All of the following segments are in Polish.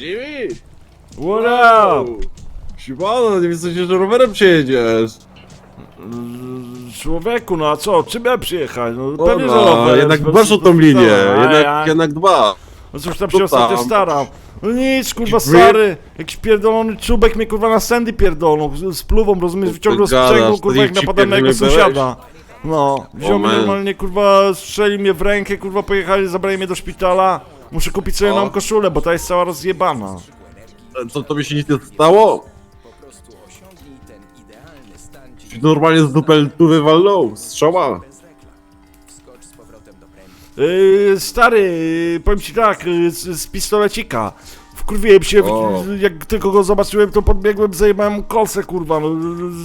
Jimmy! What up? Siemano, nie myślę, że rowerem przyjedziesz. Człowieku, no a co? Czym ja przyjechać? No pewnie, że rowerem. jednak bez- dbasz o tą linię, jednak, jednak dba. No cóż tam się ostatnio tam? staram. No nic, kurwa stary. Jakiś pierdolony czubek mnie kurwa na sandy pierdolą. Z, z pluwą, rozumiesz, wyciągnął sprzęgło, kurwa, jak napadłem na jego sąsiada. No, wziął mnie normalnie, kurwa, strzelił mnie w rękę, kurwa, pojechali, zabrali mnie do szpitala. Muszę kupić sobie O. nową koszulę, bo ta jest cała rozjebana. Co, tobie się nic nie stało? Ci Normalnie z dupel tu wywalną, strzała. Yy, stary, powiem ci tak, yy, z, z pistolecika. Wkurwiłem się, O. w- jak tylko go zobaczyłem, to podbiegłem, zajebałem mu kolce, kurwa, no,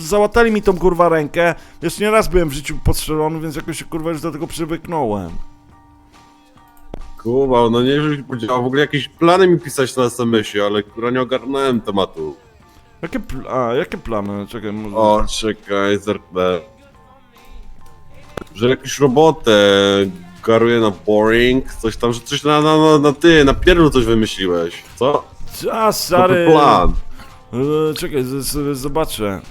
załatali mi tą, kurwa, rękę. Jeszcze nie raz byłem w życiu podstrzelony, więc jakoś się, kurwa, już do tego przywyknąłem. Kuba, no nie wiem, że powiedział, w ogóle jakieś plany mi pisać na SMS-ie, ale kurwa nie ogarnąłem tematu. Jakie, pl- a, jakie plany? Czekaj, może... O, czekaj, zerknę. Że jakąś robotę garuje na boring, coś tam, że coś na, na, na, na ty, na pierdlu coś wymyśliłeś, co? A, stary... Plan. Yy, czekaj, z, z, zobaczę.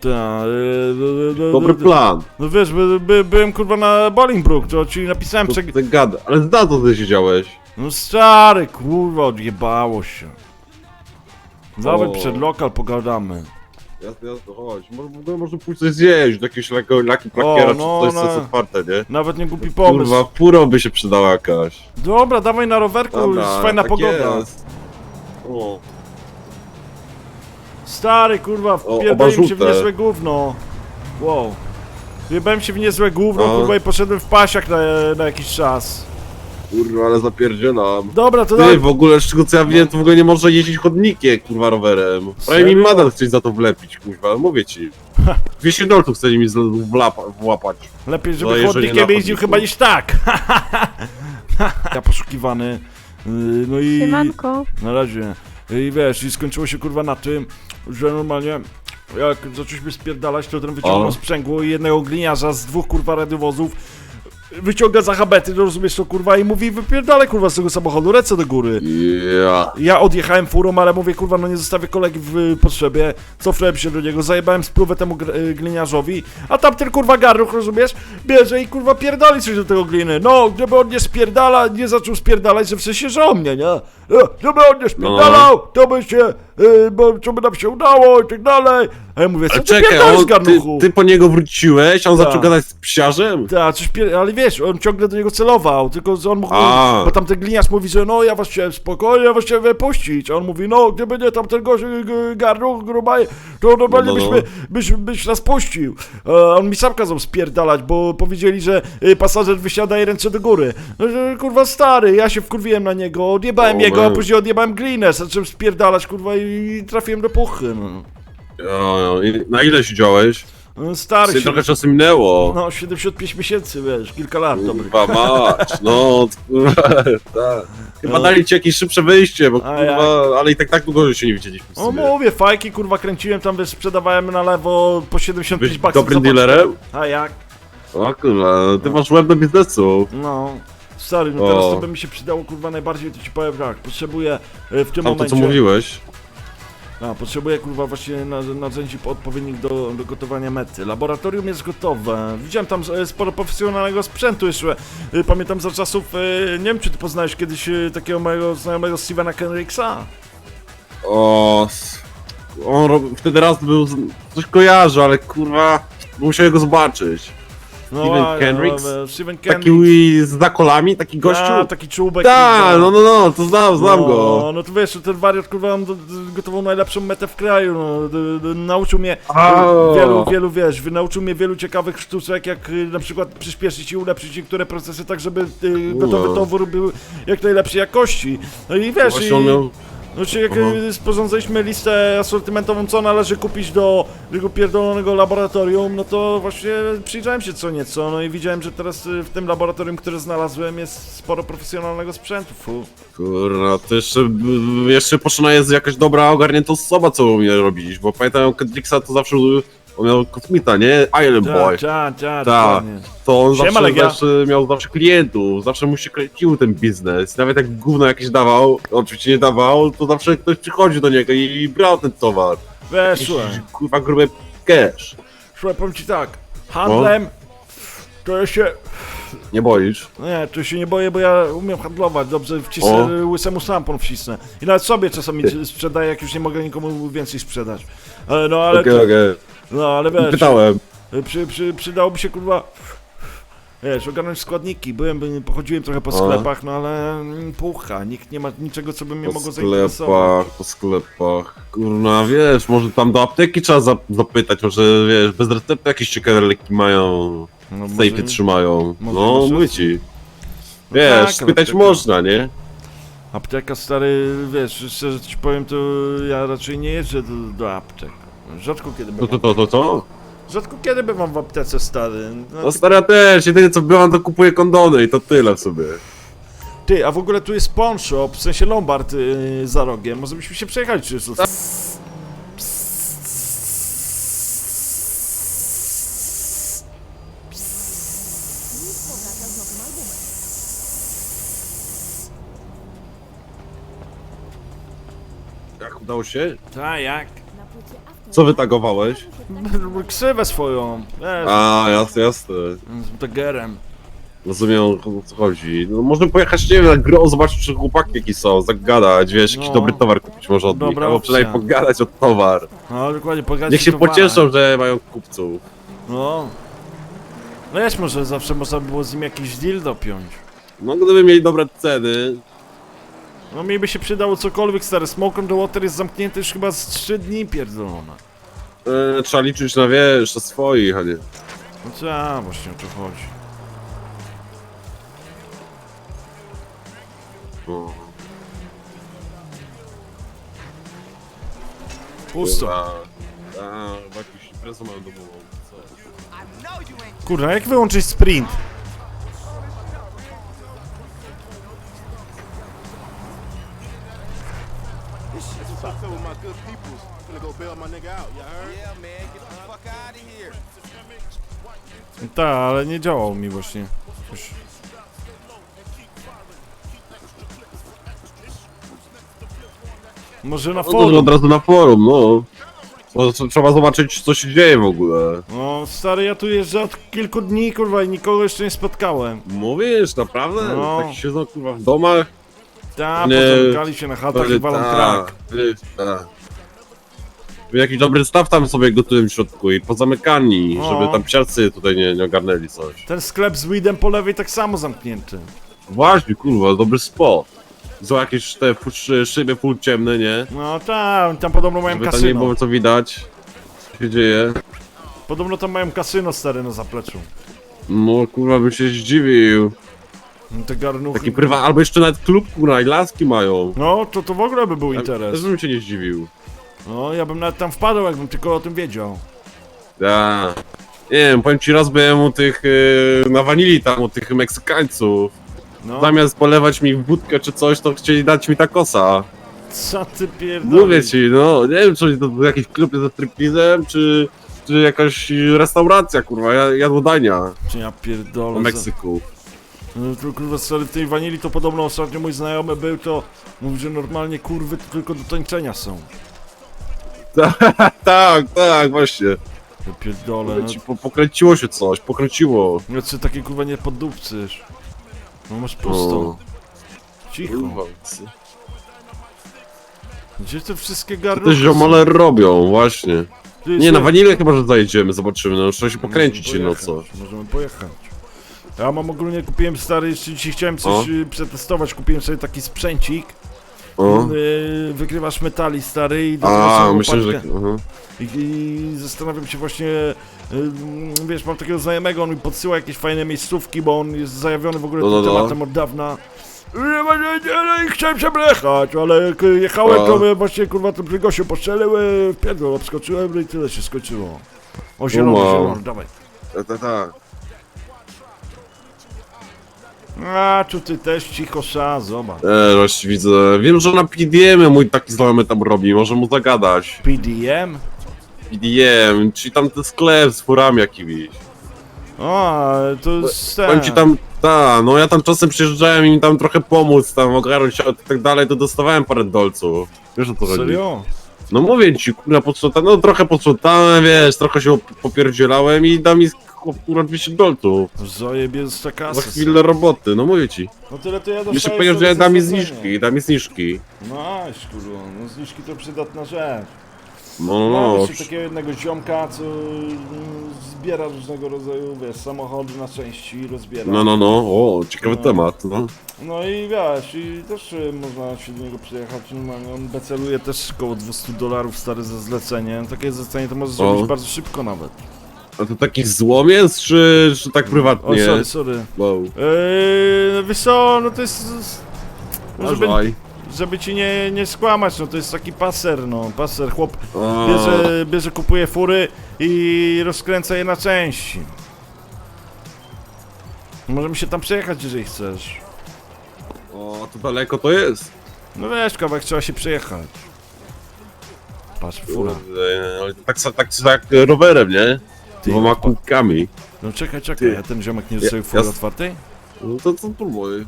Ta, yy, Dobry plan. No wiesz, by, by, byłem, kurwa, na Bolingbrook, to ci napisałem, czek- ty gada. Ale zda to ty siedziałeś. No stary, kurwa, odjebało się. Dawaj O. przed lokal pogadamy. Jasne, jasne, chodź. Może, w ogóle może pójść coś zjeść, do jakiegoś laki, laki plakiera, O, czy no, coś, co no. jest otwarte, nie? Nawet nie głupi pomysł. Kurwa, puro by się przydała jakaś. Dobra, dawaj na rowerku, jest fajna tak pogoda. Jest. O, Stary, kurwa, wpierdoliłem się w żółte. niezłe gówno. Wow. Wjebałem się w niezłe gówno, No. kurwa, i poszedłem w pasiak na, na jakiś czas. kurwa, ale zapierdzielam. Dobra, to Ty, dawaj. w ogóle, z czego co ja wiem, to w ogóle nie można jeździć chodnikiem, kurwa, rowerem. Prawie mi Serio? chcieć za to wlepić, kurwa, mówię ci. 200 dolców chce mi z- wlapa, włapać. Lepiej, No, żeby jeżeli chłodnikiem na jeździł chodniku. chyba niż tak. ja poszukiwany. Yy, No i... Siemanko. Na razie. I wiesz, i skończyło się kurwa na tym, że normalnie jak zaczęliśmy spierdalać, to ten wyciągnął O. sprzęgło i jednego gliniarza z dwóch kurwa radiowozów wyciąga za habety, no rozumiesz to kurwa i mówi wypierdalaj kurwa z tego samochodu, ręce do góry. Ja. Ja odjechałem furą, ale mówię kurwa, no nie zostawię kolegi w y, potrzebie, cofnąłem się do niego, zajebałem spluwę temu gr- y, gliniarzowi, a tamten kurwa garnuch, rozumiesz, bierze i kurwa pierdoli coś do tego gliny. No, gdyby on nie spierdala, nie zaczął spierdalać, że w sensie, że o mnie, nie? E, Gdyby on nie spierdalał, to by się, y, bo co by nam się udało i tak dalej. A ja mówię, co ty czekaj, pierdolisz, on, ty, garnuchu? ty po niego wróciłeś, a on Tak. zaczął gadać z psiarzem? Tak, coś pier... ale wiesz, on ciągle do niego celował, tylko że on mógł, A. bo tamten gliniarz mówi, że no ja was chciałem spokojnie, ja was chciałem wypuścić, a on mówi, no gdyby nie tamten gość g- garnuch grubaj, to normalnie No, no, no. byśmy, byś, byś nas puścił. A on mi sam kazał spierdalać, bo powiedzieli, że y, pasażer wysiada i ręce do góry. No, że, kurwa stary, ja się wkurwiłem na niego, odjebałem O, jego, a man. później odjebałem glinę, zacząłem spierdalać, kurwa, i, i trafiłem do puchy, no. Ja, ja. I Na ile siedziałeś? No, Stary, się, trochę czasu minęło. no 75 miesięcy, wiesz, kilka lat, dobry. Kurwa mać, no kurwa, tak. Chyba No. dali ci jakieś szybsze wyjście, bo A kurwa, ale i tak tak długo się nie widzieliśmy w No sumie. mówię, fajki kurwa kręciłem tam, wiesz, sprzedawałem na lewo po 75 Byś baksów. dobrym za paczkę. dealerem? A jak? O kurwa, ty masz łeb do biznesu. No. Stary, no teraz O. to by mi się przydało kurwa najbardziej, to ci powiem tak, potrzebuję e, w tym Tam to momencie... co mówiłeś. A, potrzebuję kurwa właśnie na- narzędzi odpowiednich do, do gotowania mety. Laboratorium jest gotowe. Widziałem tam e, sporo profesjonalnego sprzętu jeszcze. E, Pamiętam za czasów, e, nie wiem czy ty poznałeś kiedyś takiego mojego znajomego Stevena Kendricksa? O, on wtedy raz był, coś kojarzę, ale kurwa, musiałem go zobaczyć. Steven a, Kendricks? e, Steven Kendricks. Taki z zakolami, taki gościu? A, taki czubek. Tak, no no no, to znam, znam no, go. No to wiesz, ten wariat kurwa gotował najlepszą metę w kraju, no, nauczył mnie wielu, wielu, wiesz, nauczył mnie wielu ciekawych sztuczek, jak y, na przykład przyspieszyć i ulepszyć niektóre procesy tak, żeby y, gotowy No. towar był jak najlepszej jakości. No i wiesz, Właśnie i. znaczy jak y, sporządzaliśmy listę asortymentową, co należy kupić do tego pierdolonego laboratorium, no to właśnie przyjrzałem się co nieco, no i widziałem, że teraz y, w tym laboratorium, które znalazłem jest sporo profesjonalnego sprzętu, fu. Kurwa, to jeszcze, jeszcze potrzebna jest jakaś dobra, ogarnięta osoba, co umie robić, bo pamiętam Kendricksa to zawsze On miał kosmita, nie? Iron Boy. Ta, ta, ta, Ta. dokładnie. To on Siema, zawsze, Legia. zawsze miał zawsze klientów, zawsze mu się kręcił ten biznes. Nawet jak gówno jakieś dawał, oczywiście nie dawał, to zawsze ktoś przychodził do niego i brał ten towar. Jakiś, słuchaj, kurwa gruby cash. słuchaj, powiem ci tak, handlem to ja się, Nie boisz? nie, to się nie boję, bo ja umiem handlować, dobrze wcisnę, łysemu sampon wcisnę. I nawet sobie czasami sprzedaję, jak już nie mogę nikomu więcej sprzedać. Ale no, ale, Okej, okej. No, ale wiesz, Pytałem. przy, przy, przydałoby się, kurwa, wiesz, ogarnąć składniki, byłem, by- pochodziłem trochę po sklepach, no ale mm, pucha, nikt nie ma niczego, co by mnie Po mogło zainteresować. sklepach, po sklepach. Kurna, wiesz, może tam do apteki trzeba zap- zapytać, może wiesz, bez recepty jakieś ciekawe leki mają, No, może- trzymają. może No, masz mówię ci. No Wiesz, tak, ale spytać można, nie? Apteka stary, wiesz, szczerze ci powiem, to ja raczej nie jeżdżę do, do aptek. Rzadko kiedy To, bywam. to, to, to, co? Rzadko kiedy bywam w aptece stary. No, No stara też, jedynie co byłam to kupuję kondony i to tyle w sobie. ty, a w ogóle tu jest pawn shop, w sensie Lombard yy, za rogiem. Może byśmy się przejechali czy co? powraca z nowym albumem. Jak udało się? Ta, jak? Na płycie Co wytagowałeś? Ksywę swoją, wiesz, A, jasne, jasne. z tagerem. Rozumiem o co chodzi. No możemy pojechać, nie wiem, na gro, zobaczyć czy chłopaki jakie są, zagadać, wiesz, jakiś No. dobry towar kupić może od nich, Dobra albo opcja. przynajmniej pogadać o towar. No, dokładnie, pogadać Niech się o towarach. pocieszą, że mają kupców. No. No wiesz, może zawsze można było z nim jakiś deal dopiąć. No gdyby mieli dobre ceny, No mi by się przydało cokolwiek, stary. Smoke on the Water jest zamknięty już chyba z 3 dni pierdolona. e, trzeba liczyć na wiesz, na swoich, a nie. No co, właśnie o to chodzi. No. Pusto. A, a, chyba jakąś imprezę mają domową, co? Kurwa, jak wyłączyć sprint? Good peoples. Gonna go bail my nigga out, you heard? Yeah, man, get the fuck out of here. Tak, ale nie działał mi właśnie. Już... Może na No to forum. od razu na forum, no. To, trzeba zobaczyć, co się dzieje w ogóle. No stary, ja tu jeżdżę od kilku dni, kurwa, i nikogo jeszcze nie spotkałem. Mówisz, naprawdę? No. Tak siedzą kurwa w domach? Ta, Nie. pozamykali się na chatach i walą krak. y, ta. Jakiś dobry staw tam sobie gotują w środku i pozamykani, No. żeby tam psiarcy tutaj nie, nie ogarnęli coś. Ten sklep z weedem po lewej tak samo zamknięty. Właśnie, kurwa, dobry spot. Są jakieś te fu- szy- szyby full ciemne, nie? No tak, tam podobno mają Żeby tam nie kasyno. było co widać. Co się dzieje. Podobno tam mają kasyno stary na zapleczu. No kurwa bym się zdziwił. No Te garnuchy. Taki prywa, albo jeszcze nawet klub kurwa i laski mają. No, to to w ogóle by był Też interes. bym się nie zdziwił. No, ja bym nawet tam wpadł, jakbym tylko o tym wiedział. Ja. Nie wiem, powiem ci raz byłem u tych, yy, na wanili tam, u tych Meksykańców. No, Zamiast polewać mi w wódkę czy coś, to chcieli dać mi takosa. co ty pierdolisz? Mówię ci, no, nie wiem, czy to był jakiś klub ze striptizem, czy, czy jakaś restauracja, kurwa, ja- jadłodajnia Czy ja pierdolę. w Meksyku. No, to kurwa stary, w tej wanili to podobno ostatnio mój znajomy był, to mówi, że normalnie kurwy to tylko do tańczenia są. tak, tak, właśnie. Ja pierdolę, no. ci, po, pokręciło się coś, pokręciło. No czy takie kurwa nie poddupcysz. No masz pusto. O. Cicho. Kurwa, Gdzie te wszystkie Co te ziomale robią, właśnie. Ty, Nie, na słuchaj, wanilę chyba, że zajedziemy, zobaczymy, no trzeba się pokręcić, możemy no pojechać, co. Możemy pojechać. Ja mam ogólnie, kupiłem stary, jeszcze dzisiaj chciałem coś O. y, przetestować, kupiłem sobie taki sprzęcik. O. Y, wykrywasz metali stary i A, myślę, że... łopatkę. Aha. I, I zastanawiam się właśnie, y, wiesz, mam takiego znajomego, on mi podsyła jakieś fajne miejscówki, bo on jest zajawiony w ogóle No, no, tym no. tematem od dawna. Nie, nie, nie, nie, chciałem się blechać, ale k- jechałem, A. to mnie właśnie kurwa to przy gościu postrzelił, y, w pierdol obskoczyłem no i tyle się skończyło. O zielony, Wow. zielony, dawaj. Ta, ta, ta. A, tu ty też cicho sza, zobacz. E, właśnie widzę. Wiem, że na PDM mój taki znajomy tam robi, może mu zagadać. PDM? BDM, czyli tam ten sklep z furami jakimiś. O, to jest ten. Powiem ci tam, ta, no ja tam czasem przyjeżdżałem im tam trochę pomóc, tam ogarnąć się i tak dalej, to dostawałem parę dolców. Wiesz o co chodzi? Serio? No mówię ci, kurwa, podsprzątałem, no trochę podsprzątałem, wiesz, trochę się op- popierdzielałem i da mi kurwa 200 dolców. Zajebista Za kasa. chwilę roboty, no mówię ci. No tyle to ja Jeszcze dostaję powiedział, sobie że da mi zaskoczenie. zniżki, da mi zniżki. Nice, kurwa, no zniżki to przydatna rzecz. No, no, Mam no. jeszcze takiego jednego ziomka, co mm, zbiera różnego rodzaju, wiesz, samochody na części i rozbiera. No, no, no, o, ciekawy No. temat, no. No i wiesz, i też y, można się do niego przyjechać. normalnie. On beceluje też około 200 dolarów stary za zlecenie. Takie zlecenie to może zrobić bardzo szybko nawet. A to taki złom jest, czy, czy tak O, prywatnie? sorry, sorry. Wow. Yy, no wiesz co, no to jest... no Żeby, żeby ci nie, nie skłamać, no to jest taki paser, no, paser, chłop A, bierze, bierze, kupuje fury i rozkręca je na części. Możemy się tam przejechać, jeżeli chcesz. O, to daleko to jest. No wiesz, kawałek trzeba się przejechać. Patrz, fura. Kurde, ale Tak, tak, tak rowerem, nie? Ty, Dwoma kółkami. No czekaj, czekaj, Ty. a ten ziomek nie Ja- zostawił fury ja- otwartej? No to co próbuj.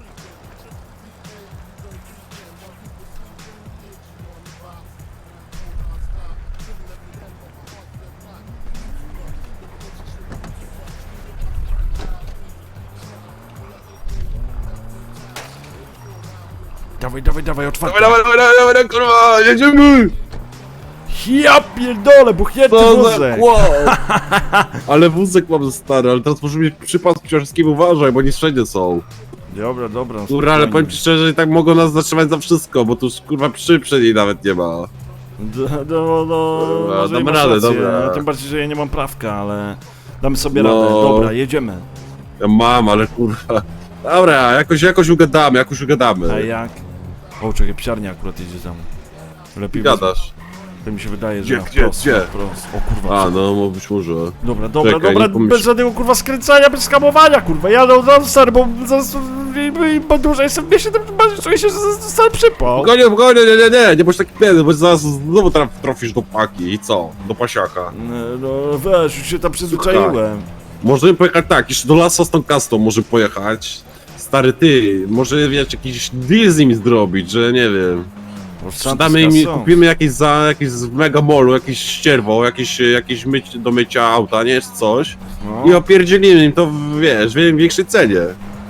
Dawaj, dawaj, dawaj, otwarte. Dawaj, dawaj, dawaj, dawaj, dawaj, kurwa, jedziemy! Ja pierdolę, buchnięty Co za wózek. kłop! Ale wózek mam stary, ale teraz może mieć przypad ciężki, uważaj, bo nie wszędzie są. Dobra, dobra. Kurwa, ale spokojnie. powiem ci szczerze, że i tak mogą nas zatrzymać za wszystko, bo tu już kurwa przy przy niej nawet nie ma. Do, do, Dobra, może i damy masz radę, rację, dobra. no, Tym bardziej, że ja nie mam prawka, ale damy sobie No. radę. Dobra, jedziemy. Ja mam, ale kurwa. Dobra, jakoś, jakoś ugadamy, jakoś ugadamy. A jak? O, czekaj, psiarnia akurat jedzie tam. Lepiej Gadasz. To mi się wydaje, że Gdzie, na gdzie, wprost, gdzie? na wprost. O kurwa, A, no, no być może. Dobra, dobra, Czekaj, dobra, pomyśl- bez żadnego kurwa skręcania, bez skamowania, kurwa. Jadę za stary, bo zaraz i- i- bo dłużej jestem w mieście, to bardziej czuję się, że zostanę przypał. Spokojnie, spokojnie, nie, nie, nie, nie bądź taki biedny, bo zaraz znowu traf, trafisz do paki i co? Do pasiaka. No wiesz, już się tam przyzwyczaiłem. Możemy pojechać tak, jeszcze do Lasa z tą kastą może pojechać. Stary ty, może wiesz, jakiś deal z nimi zrobić, że nie wiem. Sprzedamy im, kupimy jakieś za, jakieś z mega molu, jakieś ścierwo, jakieś, jakieś myć, do mycia auta, nie, czy coś. I No. opierdzielimy im to, wiesz, w większej cenie.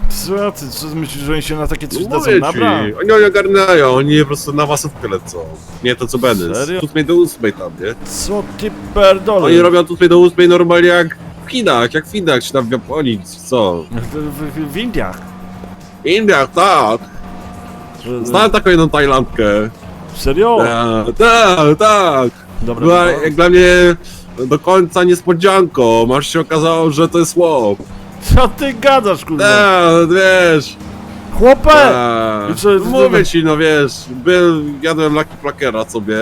Co ty, co myślisz, że oni się na takie coś dadzą Mówię ci, oni nie ogarniają, oni po prostu na wasówkę lecą. Nie to co Benys. Serio? 8 do 8 tam, nie? Co ty? Oni robią 8 do 8 normalnie jak w Chinach, jak w Chinach, czy tam w Japonii, czy co? W, w, w Indiach. W Indiach, tak. Znałem taką jedną Tajlandkę. Serio? Tak, tak, tak. Dobra, Była jak dla mnie do końca niespodzianką, aż się okazało, że to jest łop. Co ty gadasz, kurwa? Tak, wiesz. Chłopie! Tak. I co, to- Mówię ci, no wiesz, byłem, jadłem Lucky Plakera sobie,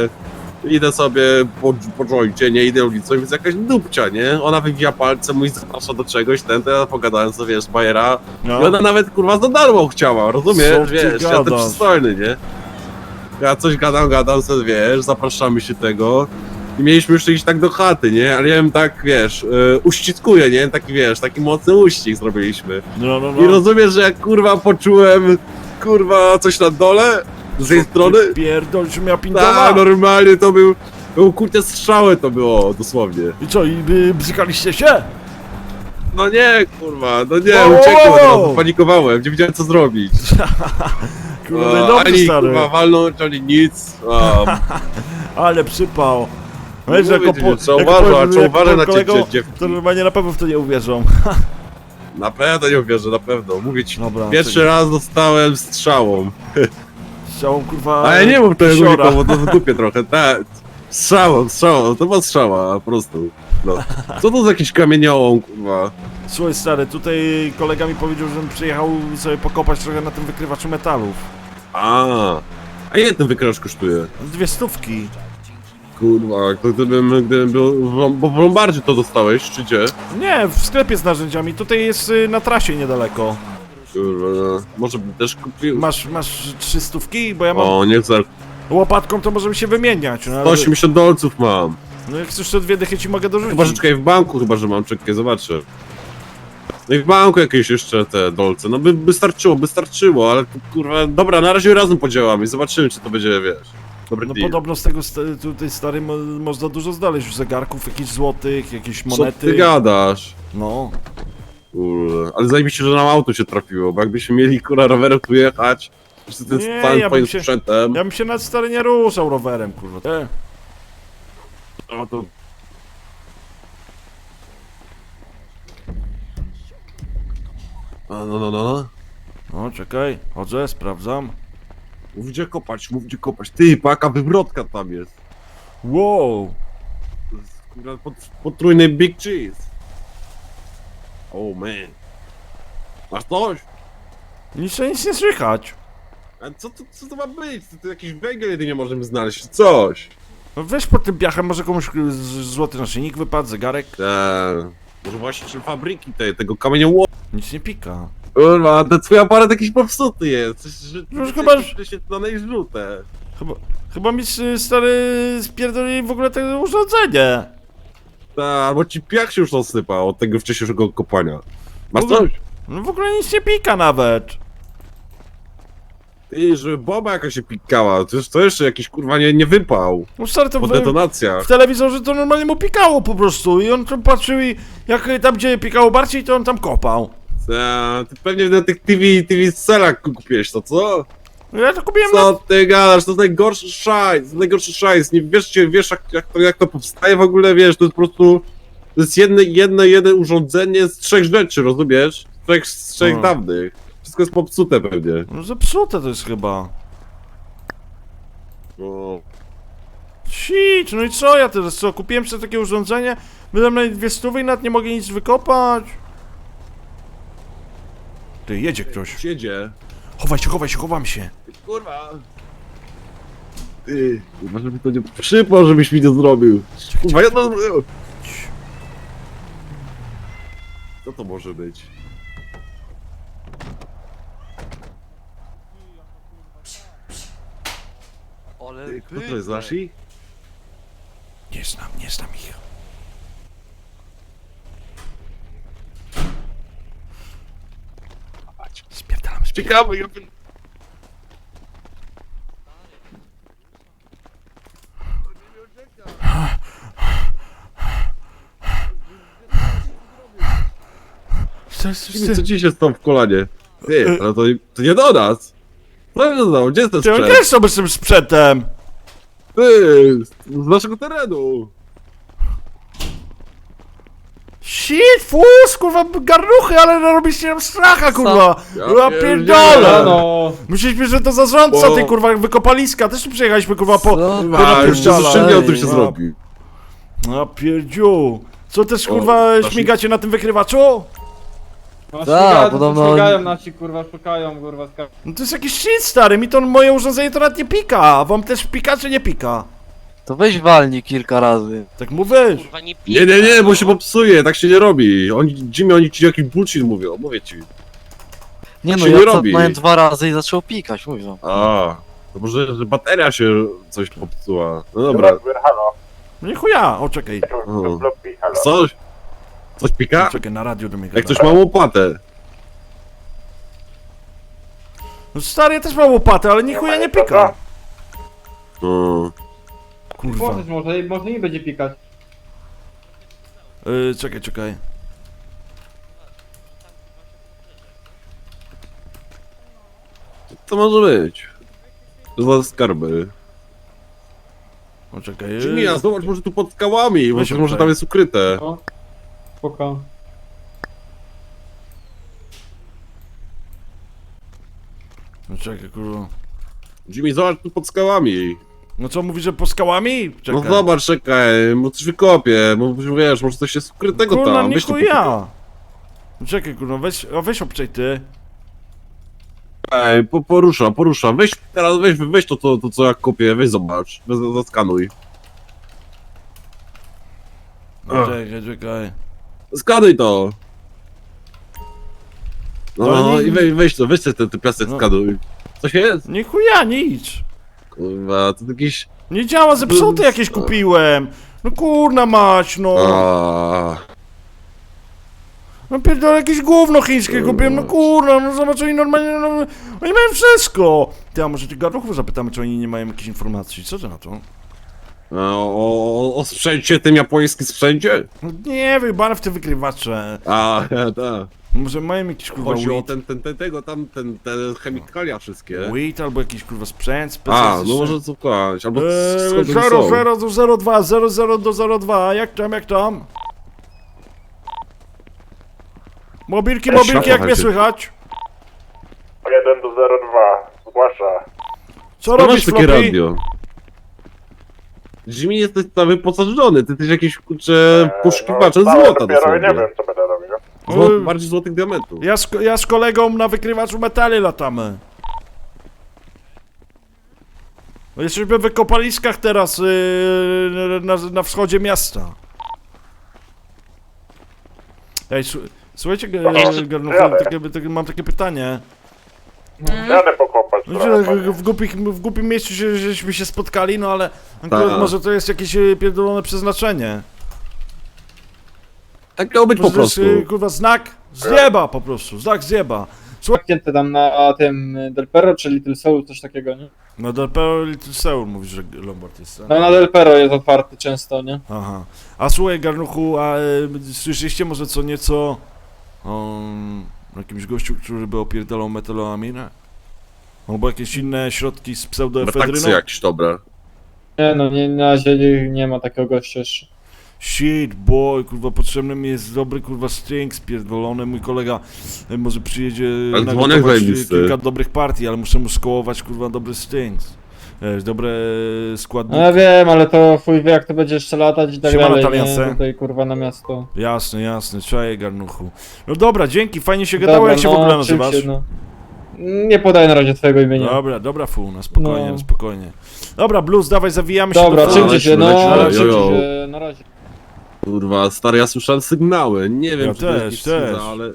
idę sobie po, po joincie, nie idę ulicą, więc jakaś dupcia, nie? Ona wywija palcem, mój zaprasza do czegoś, ten, to ja pogadałem sobie, wiesz, Bajera No. i ona nawet, kurwa, za darmo chciała, Co rozumiesz? ty Wiesz, ja jestem gadasz? przystojny, nie? Ja coś gadam, gadam, sobie, wiesz, zapraszamy się tego. I mieliśmy już iść tak do chaty, nie? Ale ja bym tak, wiesz, yy, uściskuję, nie? Taki, wiesz, taki mocny uścisk zrobiliśmy. No, no, I no. rozumiesz, że jak kurwa poczułem kurwa coś na dole z tej strony? Pierdol, że miała pindola. Tak, normalnie to był. Był kurczę strzały to było dosłownie. I co, i by bzykaliście się? No nie, kurwa, no nie, Wow, wow, uciekłem, wow. razu, panikowałem, nie wiedziałem co zrobić. Kurwa, no i dobrze, ani stary. kurwa walnąć, ani nic. A, Ale przypał. No Wiesz, mówię jako ci, po, trzeba jako uważać, powiem, trzeba jak uważać na ciebie, dziewki. To normalnie na pewno w to nie uwierzą. na pewno nie uwierzę, na pewno, mówię ci. Dobra, Pierwszy czekaj. raz dostałem strzałą. Kurwa... A ja nie mów tego siora. nikomu, to w dupie trochę, tak. Strzałą, strzałą, to była strzała, po prostu. No. Co to za jakiś kamieniołom, kurwa? Słuchaj, stary, tutaj kolega mi powiedział, żebym przyjechał sobie pokopać trochę na tym wykrywaczu metalów. A, a ile ten wykracz kosztuje? Dwie stówki. Kurwa, to gdybym, gdybym był, w, bo w Lombardzie to dostałeś, czy gdzie? Nie, w sklepie z narzędziami. Tutaj jest y, na trasie niedaleko. Kurwa, no. może bym też kupił. Masz, masz trzy stówki? Bo ja mam O, nie chcę, łopatką, to możemy się wymieniać. No, ale... 180 dolców mam. No jak chcesz to dwie dychy ci mogę dorzucić. Chyba, że czekaj, w banku chyba, że mam, czekaj, zobaczę. No i w banku jakieś jeszcze te dolce, no by, by starczyło, by starczyło, ale kurwa, dobra, na razie razem podziałamy i zobaczymy, czy to będzie, wiesz, dobry No deal. podobno z tego sta- tutaj stary mo można dużo znaleźć, już zegarków, jakichś złotych, jakieś Co ty monety. gadasz? No. Kurde, ale zajebiście, że nam auto się trafiło, bo jakbyśmy mieli, kurwa, rowerem tu jechać, z tym Nie, całym ja bym się- sprzętem, Ja bym się nawet stary nie ruszał rowerem, kurwa. E. no to... no, no, no, no. No czekaj, chodzę, sprawdzam. Mów gdzie kopać, mów gdzie kopać. Ty, paka wywrotka tam jest. Wow. To jest, kurwa, Pot, potrójny Big Cheese. Oh man. Masz coś? Nic, nic nie słychać. A co, to, co to ma być? To, to jakiś węgiel jedynie możemy znaleźć, coś. No weź pod tym piachem, może komuś y, z- złoty naszyjnik wypadł, zegarek. Eee, może właśnie fabryki tej, tego kamieniołomu. Nic nie pika. Kurwa, ten twój aparat jakiś popsuty jest. Coś, że, Już chyba- Prześwietlone i żółte. Chyba, chyba mi y, stary spierdolili w ogóle to urządzenie. Ta, albo ci piach się już rozsypał od tego wcześniejszego kopania. Masz coś? No w ogóle nic nie pika nawet. Ty, żeby bomba jakaś się pikała, to, to jeszcze jakiś kurwa nie, nie wypał. No stary to Po w, detonacjach. w telewizorze to normalnie mu pikało po prostu i on tam patrzył i jak tam gdzie pikało bardziej to on tam kopał. Ta, ty pewnie na tych TV, TV celach kupiłeś to, co? No Ja to kupiłem na... Co ty gadasz? To jest najgorszy szajs, najgorszy szajs. Nie wiesz, czy wiesz jak, jak, to, jak to powstaje w ogóle, wiesz, to jest po prostu... To jest jedno, jedno, jedno urządzenie z trzech rzeczy, rozumiesz? Z trzech, z trzech No. dawnych. Wszystko jest popsute pewnie. No zepsute to jest chyba. No. Shit, no i co ja teraz co? Kupiłem sobie takie urządzenie, wydam na dwie stówy i nawet nie mogę nic wykopać. Ty, jedzie ktoś. Siedzie. Chowaj się, chowaj się, chowam się. Kurwa. Ty, kurwa, żeby to nie przypał, żebyś mi to zrobił. Kurwa, ja to zrobiłem. Co to może być? Ty, kto to jest, Lashi? Nie znam, nie znam ich. Spierdalam, spierdalam. Ciekawe, ja... Co ci się stało w kolanie? Ty, ale to, to nie do nas. Co się stało? Gdzie jest ten Ty, sprzęt? też sobie z tym sprzętem. Ty, z naszego terenu. Shit, fus, kurwa, garnuchy, ale robicie nam stracha, kurwa. Ja Ja pierdzielę. pierdolę. No, Myśleliśmy, że to zarządca Bo- tej, kurwa, wykopaliska. Też tu przyjechaliśmy, kurwa, po... Co? A, już się napierdala. zaszczymiał, to się No. zrobi. No pierdziu. Co też, O, kurwa, śmigacie na tym wykrywaczu? No Tak, śmigają, podobno- śmigają nasi kurwa, szukają kurwa skarb. No to jest jakiś shit, stary. Mi to moje urządzenie to nawet nie pika. A wam też pika, czy nie pika? To weź walnij kilka razy. Tak mówisz. Kurwa nie pika. Nie, nie, nie, bo się popsuje, tak się nie robi. Oni, Jimmy, oni ci jakiś bullshit mówią, mówię ci. Nie Tak no, się ja nie robi. cofnąłem dwa razy i zaczął pikać, mówię wam. A, to może że bateria się coś popsuła. No dobra. Nie chuja. O, czekaj. O. Coś? Coś pika? Czekaj, na radio do mnie Jak gada. coś ma łopatę. No stary, ja też mam łopatę, ale nie chuja nie pika. No. Kurwa. Może, może nie będzie pikać. Yy, czekaj, czekaj. Co może być? To za skarby. O, czekaj. Jimmy, a zobacz może tu pod skałami, Weź może, może tutaj. tam jest ukryte. No. Spoko. No czekaj, kurwa. Jimmy, zobacz tu pod skałami. No co, mówi, że po skałami? Czekaj. No zobacz, czekaj, może coś wykopię, może wiesz, może coś jest ukrytego Kurwa, tam. nie Weź tu chuja. No czekaj, kurwa, weź, a weź obczaj ty. Ej, po, porusza, porusza. Weź teraz, weź, weź to, to, to co ja kopię, weź zobacz. Weź, zaskanuj. No Ach. czekaj, czekaj. Skanuj to! No, Ale no nie- i weź, weź to, weź te, te piasek No. skanuj. Coś jest? Nie chuja, nic. Kurwa, to jakiś... Nie działa, zepsuty jakieś kupiłem. No kurna mać, no. No pierdolę, jakieś gówno chińskie kupiłem, no kurna, no zobacz, oni normalnie, no, oni mają wszystko. Ty, a może tych garnuchów zapytamy, czy oni nie mają jakichś informacji, co ty na to? A o, o, o sprzęcie, tym japońskim sprzęcie? No nie, wyjebane w te wykrywacze. A, tak. Może mają jakiś kurwa Chodzi o weed, ten, ten, ten, tego tam, ten, te chemikalia wszystkie. weed albo jakiś kurwa sprzęt A, no może co kłać, albo Eee, skąd oni 0, są? 0 do 02, 00 do 02, jak tam, jak tam? Mobilki, mobilki, jak mnie słychać? 1 do 02, zgłasza. Co No masz robisz, takie Floppy? radio. Jimmy jesteś tam wyposażony, ty jesteś jakiś kurczę poszukiwaczem no, złota dopiero dosłownie. nie wiem, co będę robił. Zło, Eee, bardziej złotych diamentów. Ja z, ja z kolegą na wykrywaczu metali latamy. No Jesteśmy w wykopaliskach teraz yy, na, na wschodzie miasta. Ej, słu- słuchajcie, g- jadę. takie, takie, mam takie pytanie. Jadę pokopać No, trochę, że panie. w, głupich, w głupim miejscu się, żeśmy się spotkali, no ale akurat Tak. może to jest jakieś e, pierdolone przeznaczenie. Tak miało być po Może to jest, prostu. e, kurwa, znak z nieba po prostu, znak z nieba. Zamknięte tam na tym y, Del Perro czy Little Soul, coś takiego, nie? No do Seoul mówisz, że Lombard jest. tak? No na Del Perro jest otwarty często, nie? Aha. A słuchaj, Garnuchu, a e, słyszeliście może co nieco o jakimś gościu, który by opierdalał metaloaminę? Albo jakieś inne środki z pseudoefedryną? Refleksje jakieś dobre. Nie no, nie, na razie nie, nie ma takiego gościa jeszcze. Shit, boy, kurwa, potrzebny mi jest dobry, kurwa, string spierdolony. Mój kolega e, może przyjedzie Ale dzwonek nagotować e, zajebisty. kilka dobrych partii, ale muszę mu skołować, kurwa, dobry stings. E, dobre składniki. No ja wiem, ale to chuj wie jak to będzie jeszcze latać i tak Siemano, dalej, nie? Tutaj kurwa na miasto. Jasne, jasne, czaję, Garnuchu. No dobra, dzięki, fajnie się gadało, Dobra, jak się w no, ogóle czym nazywasz? Się, no. Nie podaję na razie twojego imienia. Dobra, dobra fu, na spokojnie, No. spokojnie. Dobra, Blues, dawaj, zawijamy się Dobra, do czym- czymcie się, no, lecimy, czymcie się, na razie. Kurwa, stary, ja słyszałem sygnały. Nie wiem, Ja czy to też, jakieś też. cuda, ale